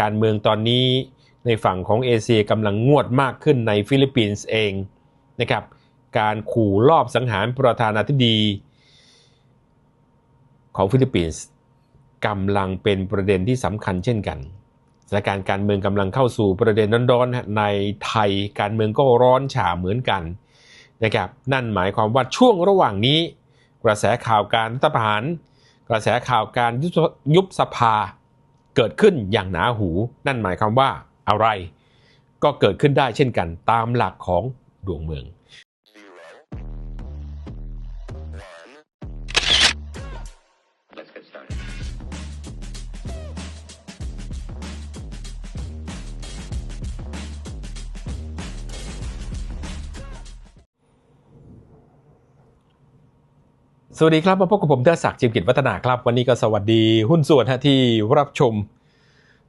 การเมืองตอนนี้ในฝั่งของเอเชียกำลังงวดมากขึ้นในฟิลิปปินส์เองนะครับการขู่ลอบสังหารประธานาธิบดีของฟิลิปปินส์กำลังเป็นประเด็นที่สำคัญเช่นกันสถานการณ์การเมืองกำลังเข้าสู่ประเด็นร้อนๆในไทยการเมืองก็ร้อนฉ่าเหมือนกันนะครับนั่นหมายความว่าช่วงระหว่างนี้ กระแสข่าวการรัฐประหาร กระแสข่าวการยุบสภา เกิดขึ้นอย่างหนาหู นั่นหมายความว่าอะไร ก็เกิดขึ้นได้เช่นกันตามหลักของดวงเมือง สวัสดีครับมาพบกับผมเทอศักดิ์จิมกิจวัฒนาครับ วันนี้ก็สวัสดีหุ้นส่วนที่รับชม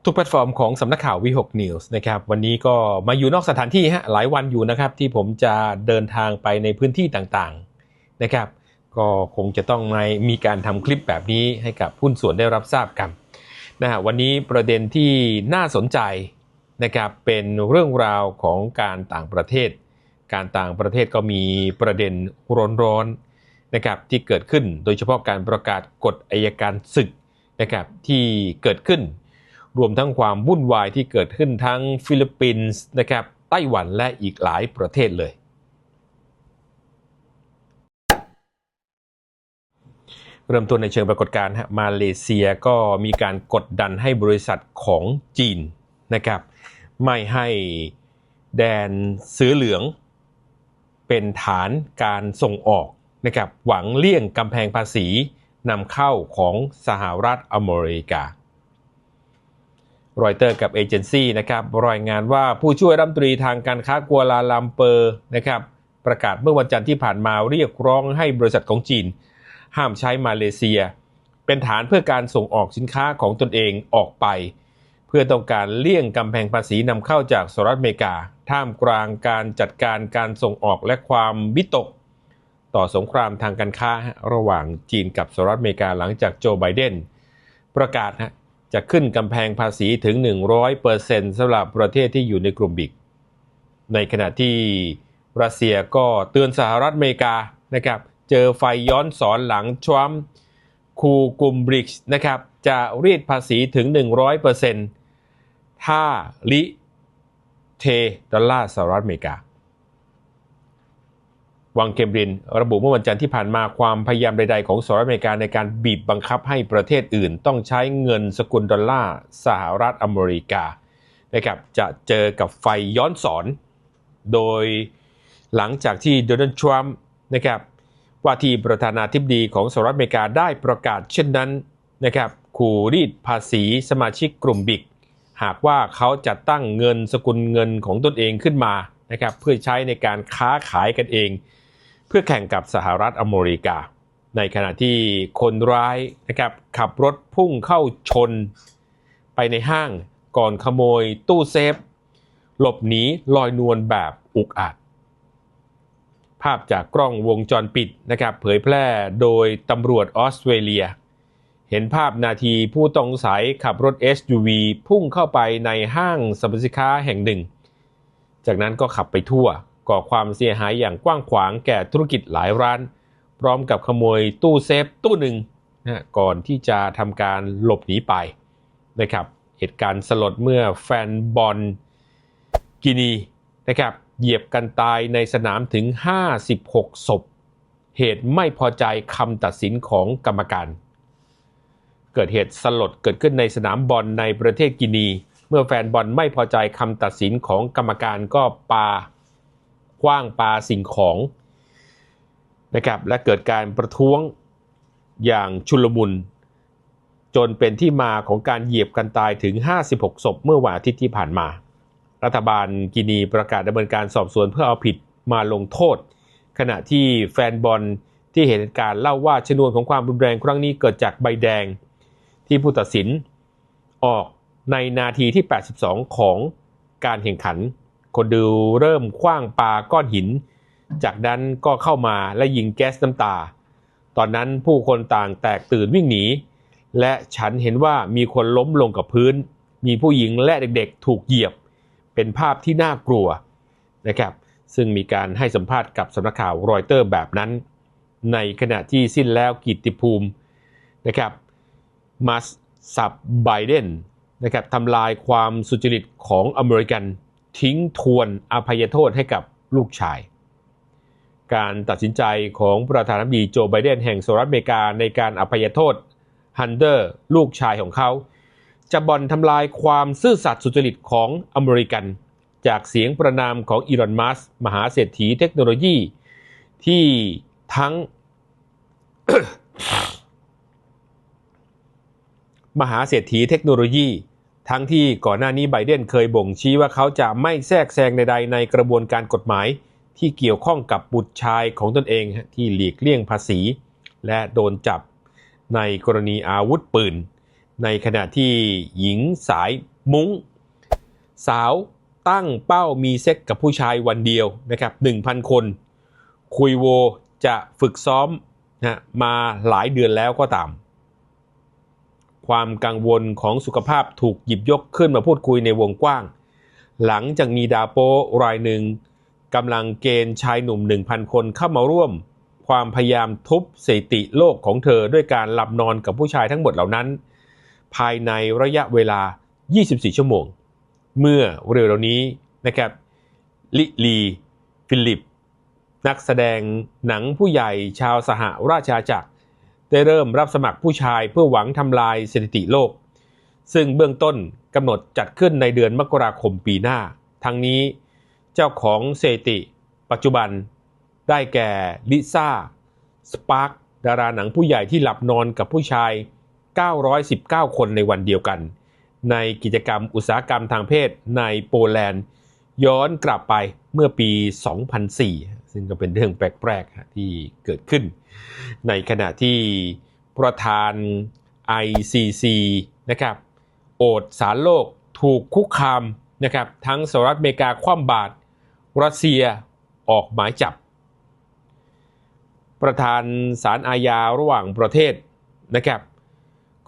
ทุกแพลตฟอร์มของสำนักข่าววิหกนิวส์นะครับวันนี้ก็มาอยู่นอกสถานที่ฮะหลายวันอยู่นะครับ ที่ผมจะเดินทางไปในพื้นที่ต่างๆนะครับ ก็คงจะต้องมีการทำคลิปแบบนี้ให้กับหุ้นส่วนได้รับทราบกันนะฮะวันนี้ประเด็นที่น่าสนใจนะครับเป็นเรื่องราวของการต่างประเทศ การต่างประเทศก็มีประเด็นร้อนๆ นะครับที่เกิดขึ้นโดยเฉพาะการประกาศกฎอายการศึกนะครับที่เกิดขึ้น รวมทั้งความวุ่นวายที่เกิดขึ้นทั้งฟิลิปปินส์นะครับไต้หวันและอีกหลายประเทศเลย เริ่มต้นในเชิงปรากฏการณ์ฮะมาเลเซียก็มีการกดดันให้บริษัทของจีนนะครับไม่ให้แดนซื้อเหลืองเป็นฐานการส่งออก นะครับหวังเลี่ยงกำแพงภาษีนำเข้าของสหรัฐอเมริการอยเตอร์กับเอเจนซี่นะครับรายงานว่าผู้ช่วยรัฐมนตรีทางการค้ากัวลาลัมเปอร์นะครับประกาศเมื่อวันจันทร์ที่ผ่านมาเรียกร้องให้บริษัทของจีน ห้ามใช้มาเลเซีย เป็นฐานเพื่อการส่งออกสินค้าของตนเองออกไป เพื่อต้องการเลี่ยงกำแพงภาษีนำเข้าจากสหรัฐอเมริกา ท่ามกลางการจัดการการส่งออกและความวิตก ต่อสงครามทางการค้าระหว่างจีนกับสหรัฐอเมริกาหลังจากโจไบเดนประกาศฮะจะขึ้นกำแพงภาษีถึง 100%สำหรับประเทศที่อยู่ในกลุ่มบิก ในขณะที่รัสเซียก็เตือนสหรัฐอเมริกานะครับ เจอไฟย้อนสอนหลังทรัมป์คูกลุ่มบริกนะครับ จะรีดภาษีถึง 100%ถ้าลิเทดอลลาร์สหรัฐอเมริกา วังเคมบริน ระบุเมื่อวันจันทร์ที่ผ่านมาความพยายามใดๆของสหรัฐอเมริกาในการบีบบังคับให้ประเทศอื่น ต้องใช้เงินสกุลดอลลาร์สหรัฐอเมริกานะครับจะเจอกับไฟย้อนสอน โดยหลังจากที่โดนัลด์ทรัมป์นะครับว่าที่ประธานาธิบดีของสหรัฐอเมริกาได้ประกาศเช่นนั้นนะครับขู่รีดภาษีสมาชิกกลุ่มบิก หากว่าเขาจะตั้งเงินสกุลเงินของตนเองขึ้นมานะครับเพื่อใช้ในการค้าขายกันเอง เพื่อแข่งกับสหรัฐอเมริกา ในขณะที่คนร้ายนะครับขับรถพุ่งเข้าชน ไปในห้างก่อนขโมยตู้เซฟ หลบหนีลอยนวลแบบอุกอาจภาพจากกล้องวงจรปิดนะครับเผยแพร่โดยตำรวจออสเตรเลีย เห็นภาพนาทีผู้ต้องสงสัยขับรถ SUV พุ่งเข้าไปในห้างสรรพสินค้าแห่งหนึ่ง จากนั้นก็ขับไปทั่ว ก่อความเสียหายอย่างกว้างขวางแก่ธุรกิจหลายร้าน พร้อมกับขโมยตู้เซฟตู้หนึ่งนะก่อนที่จะทำการหลบหนีไปนะครับเหตุการณ์สลดเมื่อแฟนบอลกินีนะครับเหยียบกันตายในสนามถึง 56 ศพ เหตุไม่พอใจคำตัดสินของกรรมการ เกิดเหตุสลดเกิดขึ้นในสนามบอลในประเทศกินี เมื่อแฟนบอลไม่พอใจคำตัดสินของกรรมการก็ปา คว้างปาสิ่งของนะครับและเกิดการประท้วงอย่างชุลมุน จนเป็นที่มาของการเหยียบกันตายถึง 56 ศพเมื่อวันอาทิตย์ที่ผ่านมา รัฐบาลกินีประกาศดำเนินการสอบสวนเพื่อเอาผิดมาลงโทษ ขณะที่แฟนบอลที่เห็นการเล่าว่าชนวนของความรุนแรงครั้งนี้เกิดจากใบแดงที่ผู้ตัดสินออกในนาทีที่ 82 ของการแข่งขัน คนดูเริ่มคว้างปาก้อนหิน จากนั้นก็เข้ามาและยิงแก๊สน้ำตา ตอนนั้นผู้คนต่างแตกตื่นวิ่งหนี และฉันเห็นว่ามีคนล้มลงกับพื้น มีผู้หญิงและเด็กๆถูกเหยียบ เป็นภาพที่น่ากลัวนะครับ ซึ่งมีการให้สัมภาษณ์กับสำนักข่าวรอยเตอร์แบบนั้น ในขณะที่สิ้นแล้วกิตติภูมินะครับมาสับไบเดนนะครับทำลายความสุจริตของอเมริกัน ทิ้งทวนอภัยโทษให้กับลูกชาย การตัดสินใจของประธานาธิบดีโจไบเดนแห่งสหรัฐอเมริกาในการอภัยโทษฮันเดอร์ลูกชายของเขา จะบ่อนทำลายความซื่อสัตย์สุจริตของอเมริกัน จากเสียงประนามของอีลอนมัสมหาเศรษฐีเทคโนโลยี ที่ทั้งมหาเศรษฐีเทคโนโลยี ทั้งที่ก่อนหน้านี้ไบเดนเคยบ่งชี้ว่าเขาจะไม่แทรกแซงใดๆในกระบวนการกฎหมาย ที่เกี่ยวข้องกับบุตรชายของตนเองที่หลีกเลี่ยงภาษี และโดนจับในกรณีอาวุธปืน ในขณะที่หญิงสายมุง้ง สาวตั้งเป้ามีเซ็กกับผู้ชายวันเดียวนะครับ 1,000 คน คุยโวจะฝึกซ้อมนะมาหลายเดือนแล้วก็ตาม ความกังวลของสุขภาพถูกหยิบยกขึ้นมาพูดคุยในวงกว้าง หลังจากมีดาโปรายหนึ่งกำลังเกณฑ์ชายหนุ่ม 1,000 คนเข้ามาร่วม ความพยายามทุบสถิติโลกของเธอด้วยการหลับนอนกับผู้ชายทั้งหมดเหล่านั้น ภายในระยะเวลา 24 ชั่วโมง เมื่อเร็วๆนี้นะครับลิลีฟิลิป นักแสดงหนังผู้ใหญ่ชาวสหราชอาณาจักร ได้เริ่มรับสมัครผู้ชายเพื่อหวังทำลายสถิติโลก ซึ่งเบื้องต้นกำหนดจัดขึ้นในเดือนมกราคมปีหน้า ทั้งนี้เจ้าของสถิติ ปัจจุบัน ได้แก่ลิซ่าสปาร์คดาราหนังผู้ใหญ่ที่หลับนอนกับผู้ชาย 919 คนในวันเดียวกัน ในกิจกรรมอุตสาหกรรมทางเพศในโปแลนด์ ย้อนกลับไปเมื่อปี 2004 ซึ่งก็เป็นเรื่องแปลกๆที่เกิดขึ้น ในขณะที่ประธาน ICC นะครับโอดสารโลกถูกคุกคามนะครับทั้งสหรัฐอเมริกาคว่ำบาตรรัสเซียออกหมายจับ ประธานศาลอาญาระหว่างประเทศนะครับ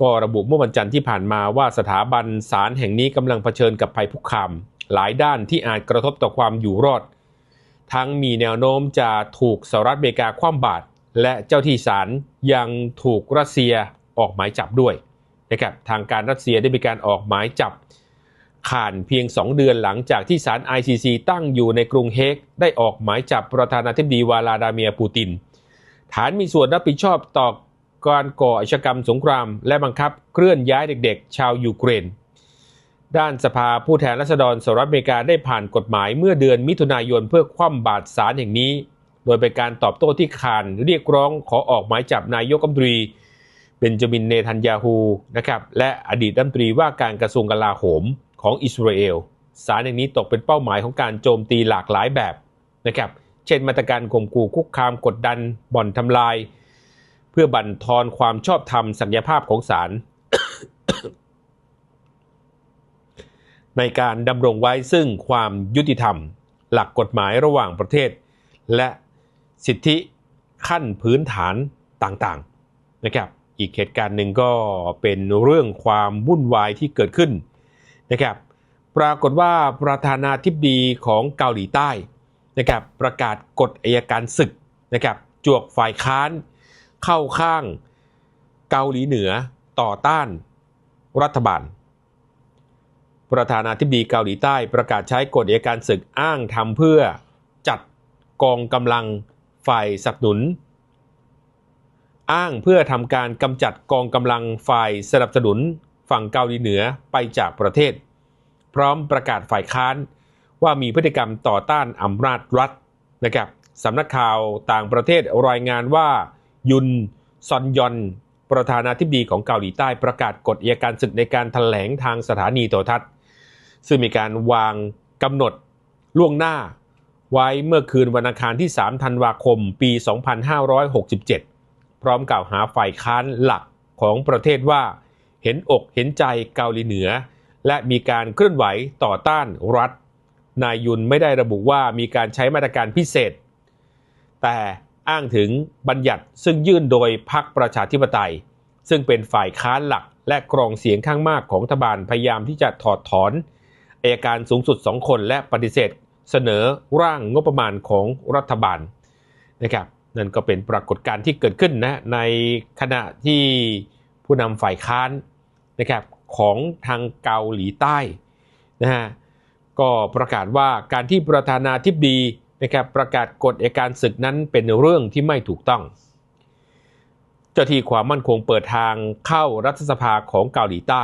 ก็ระบุเมื่อวันจันทร์ที่ผ่านมาว่าสถาบันศาลแห่งนี้กำลังเผชิญกับภัยคุกคาม หลายด้านที่อาจกระทบต่อความอยู่รอด ทั้งมีแนวโน้มจะถูกสหรัฐอเมริกาคว่ำบาตรและเจ้าที่ศาลยังถูกรัสเซียออกหมายจับด้วยนะครับทางการรัสเซียได้มีการออกหมายจับข่านเพียง 2 เดือนหลังจากที่ศาล ICC ตั้งอยู่ในกรุงเฮกได้ออกหมายจับประธานาธิบดีวลาดาเมียปูติน ฐานมีส่วนรับผิดชอบต่อการก่ออาชญากรรมสงคราม และบังคับเคลื่อนย้ายเด็กๆ ชาวยูเครน ด้านสภาผู้แทนราษฎรสหรัฐอเมริกาได้ผ่านกฎหมายเมื่อเดือนมิถุนายนเพื่อคว่ำบาตรศาลแห่งนี้ โดยเป็นการตอบโต้ที่คานเรียกร้องขอออกหมายจับนายกรัฐมนตรีเบนจามินเนทันยาฮูนะครับและอดีตรัฐมนตรีว่าการกระทรวงกลาโหมของอิสราเอลศาลแห่งนี้ตกเป็นเป้าหมายของการโจมตีหลากหลายแบบนะครับเช่นมาตรการข่มขู่คุกคามกดดันบ่อนทำลาย เพื่อบั่นทอนความชอบธรรมศักยภาพของศาล ในการดำรงไว้ซึ่งความยุติธรรม หลักกฎหมายระหว่างประเทศ และสิทธิขั้นพื้นฐานต่างๆนะครับอีกเหตุการณ์หนึ่งก็เป็นเรื่องความวุ่นวายที่เกิดขึ้นนะครับปรากฏว่าประธานาธิบดีของเกาหลีใต้นะครับประกาศกฎอัยการศึกนะครับจวกฝ่ายค้านเข้าข้างเกาหลีเหนือต่อต้านรัฐบาล ประธานาธิบดีเกาหลีใต้ประกาศใช้กฎอัยการศึกอ้างทำเพื่อจัดกองกำลังฝ่ายสนับสนุน อ้างเพื่อทำการกำจัดกองกำลังฝ่ายสนับสนุนฝั่งเกาหลีเหนือไปจากประเทศ พร้อมประกาศฝ่ายค้านว่ามีพฤติกรรมต่อต้านอำนาจรัฐนะครับสำนักข่าวต่างประเทศรายงานว่ายุนซอนยอนประธานาธิบดีของเกาหลีใต้ประกาศกฎอัยการศึกในการถแถลงทางสถานีโทรทัศน์ ซึ่งมีการวางกำหนดล่วงหน้า ไว้เมื่อคืนวันอังคารที่ 3 ธันวาคม ปี 2567 พร้อมกล่าวหาฝ่ายค้านหลักของประเทศว่า เห็นอกเห็นใจเกาหลีเหนือ และมีการเคลื่อนไหวต่อต้านรัฐ นายยุนไม่ได้ระบุว่ามีการใช้มาตรการพิเศษ แต่อ้างถึงบัญญัติซึ่งยื่นโดยพรรคประชาธิปไตย ซึ่งเป็นฝ่ายค้านหลักและกรองเสียงข้างมากของรัฐบาลพยายามที่จะถอดถอน อายการสูงสุด 2 คนและปฏิเสธเสนอร่างงบประมาณของรัฐบาลนะครับนั่นก็เป็นปรากฏการณ์ที่เกิดขึ้นนะในขณะที่ผู้นำฝ่ายค้านนะครับของทางเกาหลีใต้นะฮะก็ประกาศว่าการที่ประธานาธิบดีนะครับประกาศกฎเอัยการศึกนั้นเป็นเรื่องที่ไม่ถูกต้อง เจ้าที่ความมั่นคงเปิดทางเข้ารัฐสภาของเกาหลีใต้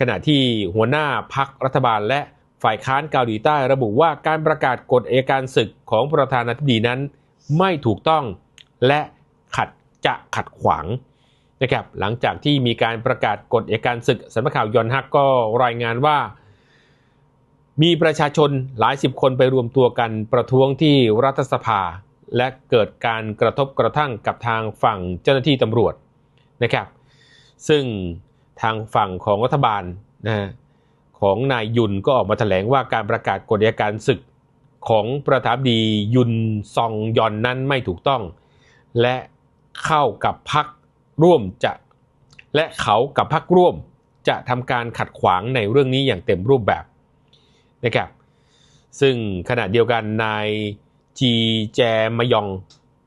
ขณะที่หัวหน้าพักรัฐบาลและฝ่ายค้านเกาหลีใต้ระบุว่าการประกาศกฎเอการศึกของประธานาธิบดีนั้น ไม่ถูกต้องและขัดจะขัดขวางนะครับหลังจากที่มีการประกาศกฎเอการศึกสำนักข่าวยอนฮักก็รายงานว่า มีประชาชนหลายสิบคนไปรวมตัวกันประท้วงที่รัฐสภา และเกิดการกระทบกระทั่งกับทางฝั่งเจ้าหน้าที่ตำรวจนะครับ ซึ่ง ทางฝั่งของรัฐบาลนะฮะของนายยุนก็ออกมาแถลงว่าการประกาศกฎอัยการศึกของประธานดียุนซองยอนนั้นไม่ถูกต้อง และเข้ากับพักร่วมจะ และเขากับพักร่วมจะทำการขัดขวางในเรื่องนี้อย่างเต็มรูปแบบนะครับซึ่งขณะเดียวกันนายจีแจมยอง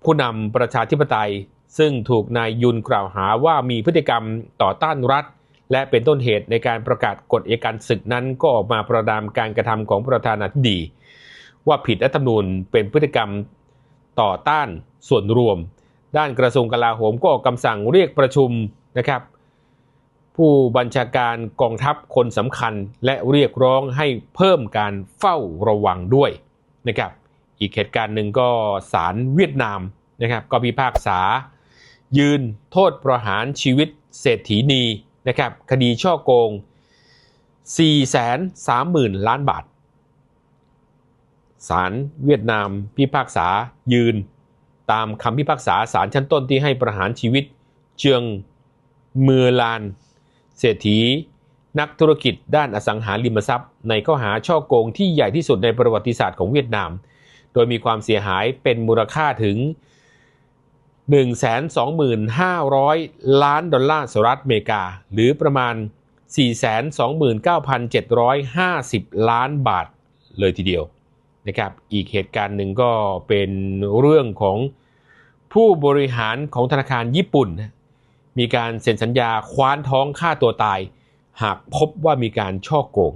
ผู้นำประชาธิปไตย ซึ่งถูกนายยุนกล่าวหาว่ามีพฤติกรรมต่อต้านรัฐ และเป็นต้นเหตุในการประกาศกฎเอการศึกนั้นก็ออกมาประดามการกระทำของประธานาธิบดี ว่าผิดรัฐธรรมนูญเป็นพฤติกรรมต่อต้านส่วนรวม ด้านกระทรวงกลาโหมก็ออกคำสั่งเรียกประชุมนะครับ ผู้บัญชาการกองทัพคนสำคัญและเรียกร้องให้เพิ่มการเฝ้าระวังด้วยนะครับ อีกเหตุการณ์หนึ่งก็ศาลเวียดนามนะครับ ก็พิพากษา ยืนโทษประหารชีวิตเศรษฐีนี นะครับคดีช่อโกง 430,000 ล้านบาทศาลเวียดนามพิพากษายืน ตามคำพิพากษาศาลชั้นต้นที่ให้ประหารชีวิต เจืองเมือลาน เศรษฐี นักธุรกิจด้านอสังหาริมทรัพย์ ในข้อหาช่อโกงที่ใหญ่ที่สุดในประวัติศาสตร์ของเวียดนาม โดยมีความเสียหายเป็นมูลค่าถึง 125,000 ล้านดอลลาร์สหรัฐอเมริกา หรือประมาณ 429,750 ล้านบาทเลยทีเดียวนะครับ อีกเหตุการณ์หนึ่งก็เป็นเรื่องของผู้บริหารของธนาคารญี่ปุ่น มีการเซ็นสัญญาคว้านท้องฆ่าตัวตาย หากพบว่ามีการช่อโกง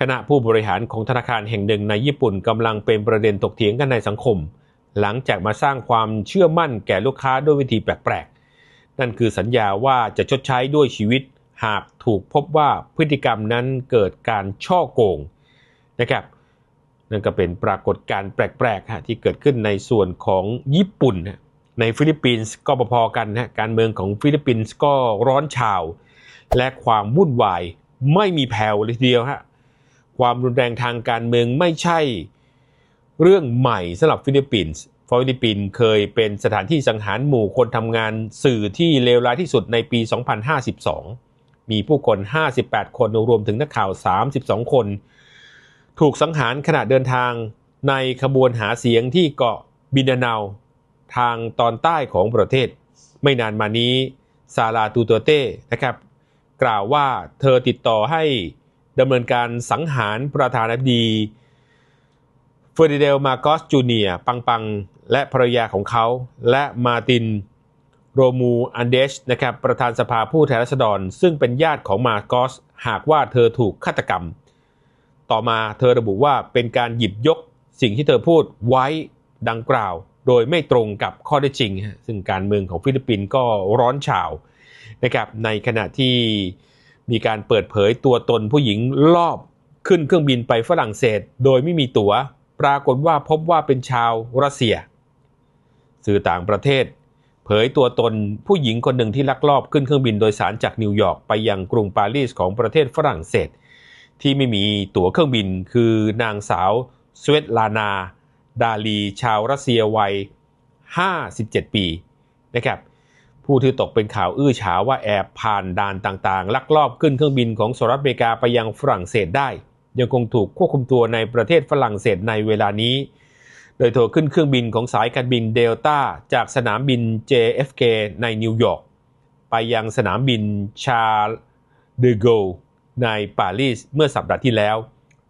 ขณะผู้บริหารของธนาคารแห่งหนึ่งในญี่ปุ่นกำลังเป็นประเด็นตกเถียงกันในสังคม หลังจากมาสร้างความเชื่อมั่นแก่ลูกค้าด้วยวิธีแปลกๆ นั่นคือสัญญาว่าจะชดใช้ด้วยชีวิต หากถูกพบว่าพฤติกรรมนั้นเกิดการช่อโกงนะครับนั่นก็เป็นปรากฏการณ์แปลกๆฮะที่เกิดขึ้นในส่วนของญี่ปุ่นนะในฟิลิปปินส์ก็พอๆกันนะการเมืองของฟิลิปปินส์ก็ร้อนฉาว และความวุ่นวายไม่มีแผ่วเลยทีเดียวฮะความรุนแรงทางการเมืองไม่ใช่ เรื่องใหม่สำหรับฟิลิปปินส์ฟิลิปปินส์เคยเป็นสถานที่สังหารหมู่คนทำงานสื่อที่เลวร้ายที่สุดในปี 2052 มีผู้คน 58 คนรวมถึงนักข่าว 32 คน ถูกสังหารขณะเดินทางในขบวนหาเสียงที่เกาะบินาเนาทางตอนใต้ของประเทศ ไม่นานมานี้ซาลาตูโตเต้นะครับ กล่าวว่าเธอติดต่อให้ดำเนินการสังหารประธานาธิบดี ฟอร์ดิเดลมาโกสจูเนียปังปังและภรรยาของเขา และมาตินโรมูอันเดชนะครับประธานสภาผู้แทนราษฎร ซึ่งเป็นญาติของมาโกสหากว่าเธอถูกฆาตกรรม ต่อมาเธอระบุว่าเป็นการหยิบยกสิ่งที่เธอพูดไว้ดังกล่าว โดยไม่ตรงกับข้อได้จริง ซึ่งการเมืองของฟิลิปปินส์ก็ร้อนฉาวนะครับในขณะที่มีการเปิดเผยตัวตนผู้หญิงรอบขึ้นเครื่องบินไปฝรั่งเศส โดยไม่มีตัว๋ว ปรากฏว่าพบว่าเป็นชาวรัสเซีย สื่อต่างประเทศ เผยตัวตนผู้หญิงคนหนึ่งที่ลักลอบขึ้นเครื่องบินโดยสารจากนิวยอร์กไปยังกรุงปารีสของประเทศฝรั่งเศส ที่ไม่มีตั๋วเครื่องบินคือนางสาวสเวตลานา ดาลี ชาวรัสเซียวัย 57 ปีนะครับผู้ที่ตกเป็นข่าวอื้อฉาวว่าแอบผ่านด่านต่างๆ ลักลอบขึ้นเครื่องบินของสหรัฐอเมริกาไปยังฝรั่งเศสได้ ยังคงถูกควบคุมตัวในประเทศฝรั่งเศสในเวลานี้ โดยเธอขึ้นเครื่องบินของสายการบินเดลต้าจากสนามบิน JFK ในนิวยอร์กไปยังสนามบินชาร์ลเดอโกลในปารีสเมื่อสัปดาห์ที่แล้ว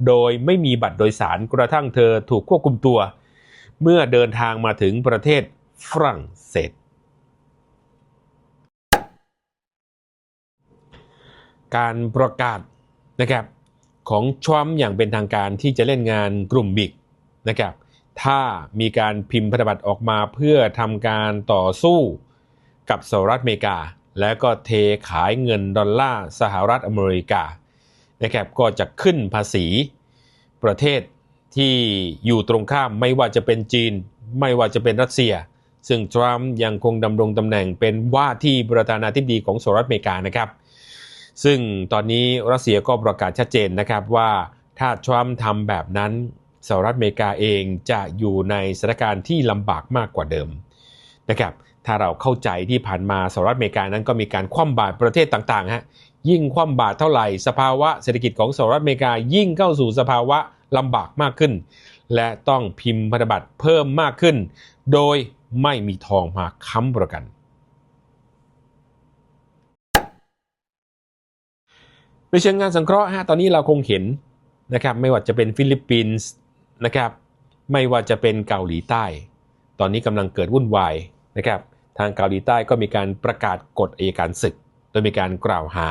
โดยไม่มีบัตรโดยสารกระทั่งเธอถูกควบคุมตัว เมื่อเดินทางมาถึงประเทศฝรั่งเศส การประกาศนะครับ ของทรัมป์อย่างเป็นทางการที่จะเล่นงานกลุ่มบิ๊กนะครับ ถ้ามีการพิมพ์พันธบัตรออกมาเพื่อทำการต่อสู้กับสหรัฐอเมริกา แล้วก็เทขายเงินดอลลาร์สหรัฐอเมริกานะครับก็จะขึ้นภาษีประเทศที่อยู่ตรงข้ามไม่ว่าจะเป็นจีน ไม่ว่าจะเป็นรัสเซีย ซึ่งทรัมป์ยังคงดำรงตำแหน่งเป็นว่าที่ประธานาธิบดีของสหรัฐอเมริกานะครับ ซึ่งตอนนี้รัสเซียก็ประกาศชัดเจนนะครับว่าถ้าทรัมป์ทำแบบนั้นสหรัฐอเมริกาเองจะอยู่ในสถานการณ์ที่ลำบากมากกว่าเดิมนะครับถ้าเราเข้าใจที่ผ่านมาสหรัฐอเมริกานั้นก็มีการคว่ำบาตรประเทศต่างๆฮะยิ่งคว่ำบาตรเท่าไหร่สภาวะเศรษฐกิจของสหรัฐอเมริกายิ่งเข้าสู่สภาวะลำบากมากขึ้น และต้องพิมพ์พันธบัตรเพิ่มมากขึ้น โดยไม่มีทองมาค้ำประกัน ในเชิงงานสังเคราะห์ฮะตอนนี้เราคงเห็นนะครับไม่ว่าจะเป็นฟิลิปปินส์นะครับไม่ว่าจะเป็นเกาหลีใต้ ตอนนี้กำลังเกิดวุ่นวายนะครับทางเกาหลีใต้ก็มีการประกาศกฎอัยการศึก โดยมีการกล่าวหา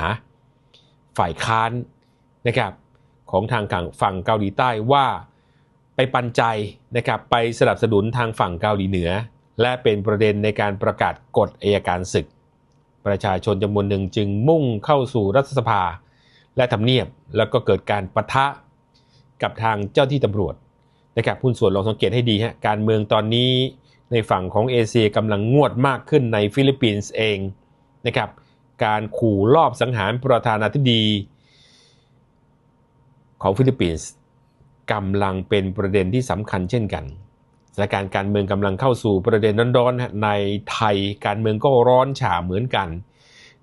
ฝ่ายค้านนะครับของทางฝั่งเกาหลีใต้ว่าไปปันใจนะครับไปสนับสนุนทางฝั่งเกาหลีเหนือ และเป็นประเด็นในการประกาศกฎอัยการศึก ประชาชนจำนวนหนึ่งจึงมุ่งเข้าสู่รัฐสภา และทำเนียบ แล้วก็เกิดการปะทะกับทางเจ้าที่ตำรวจนะครับผู้ส่วนลองสังเกตให้ดีฮะการเมืองตอนนี้ในฝั่งของเอเชียกำลังงวดมากขึ้นในฟิลิปปินส์เองนะครับการขู่ลอบสังหารประธานาธิบดีของฟิลิปปินส์กำลังเป็นประเด็นที่สำคัญเช่นกันสถานการณ์การเมืองกำลังเข้าสู่ประเด็นร้อนๆในไทยการเมืองก็ร้อนฉ่าเหมือนกัน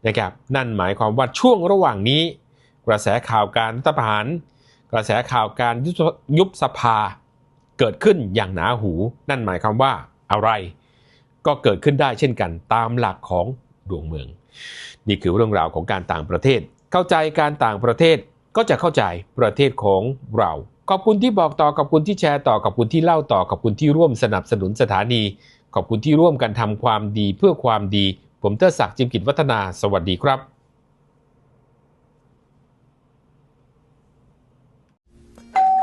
นะครับนั่นหมายความว่าช่วงระหว่างนี้ กระแสข่าวการรัฐประหาร กระแสข่าวการยุบสภา เกิดขึ้นอย่างหนาหู นั่นหมายความว่าอะไร ก็เกิดขึ้นได้เช่นกันตามหลักของดวงเมือง นี่คือเรื่องราวของการต่างประเทศ เข้าใจการต่างประเทศก็จะเข้าใจประเทศของเราขอบคุณที่บอกต่อขอบคุณที่แชร์ต่อขอบคุณที่เล่าต่อขอบคุณที่ร่วมสนับสนุนสถานี ขอบคุณที่ร่วมกันทำความดีเพื่อความดี ผมเตอร์ศักดิ์จิมกิจวัฒนา สวัสดีครับ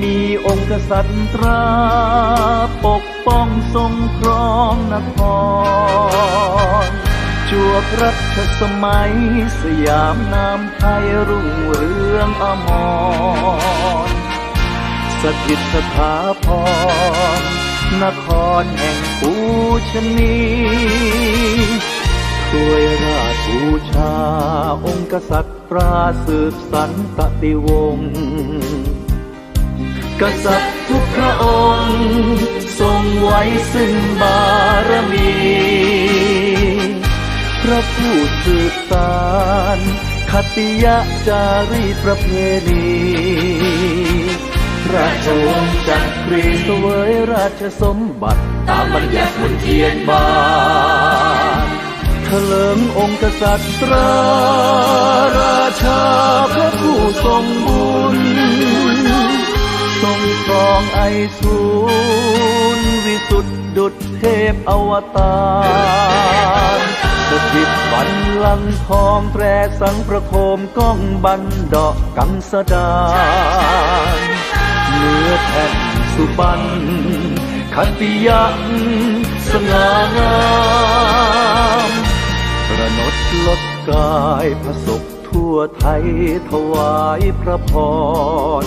มีองค์กษัตริย์ตรา ปกป้องทรงครองนคร จวบรัชสมัย สยามนามไทยรุ่งเรืองอมร สถิตสถาพร นครแห่งปูชนีช่วยราชบูชา องค์กษัตริย์ปราสืบสันตติวงศ์ กษัตริย์ทุกพระองค์ ทรงไว้ซึ่งบารมี พระผู้สืบสารคติยะจารีประเพณีราชวงศ์จักรีเสวยราชสมบัติ ตามบัญญัติมนเทียนบานเถลิงองค์กษัตริย์ ไอสูรวิสุทธิดุจเทพอวตารสถิตบันลังทองแตรสังประโคมก้องบันดอกกังสดานเนื้อแผ่นสุบันขันติยักสง่างามประนดลดกายพระศกทั่วไทยถวายพระพร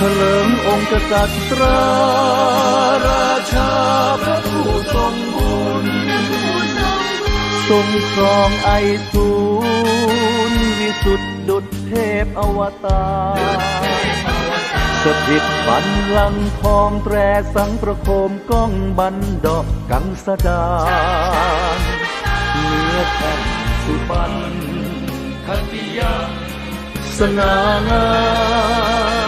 เถลิงองค์กษัตริย์ราชาพระผู้ทรงบุญทรงครองไอสูรวิสุทธิดุจเทพอวตารสถิตบันลังทองแตรสังประโคมก้องบันดอกกังสดาเนื้อแผ่นสุบันคันติยาสง่างาม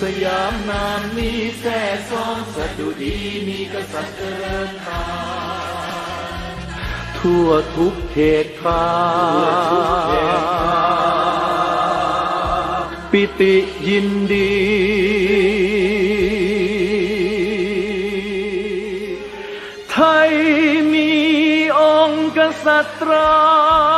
สยามนามนี้แท่ซองสะดุดีมีกษัตริย์เจริญตามทั่วทุกเขตข้าปิติยินดีไทยมีองค์กษัตรา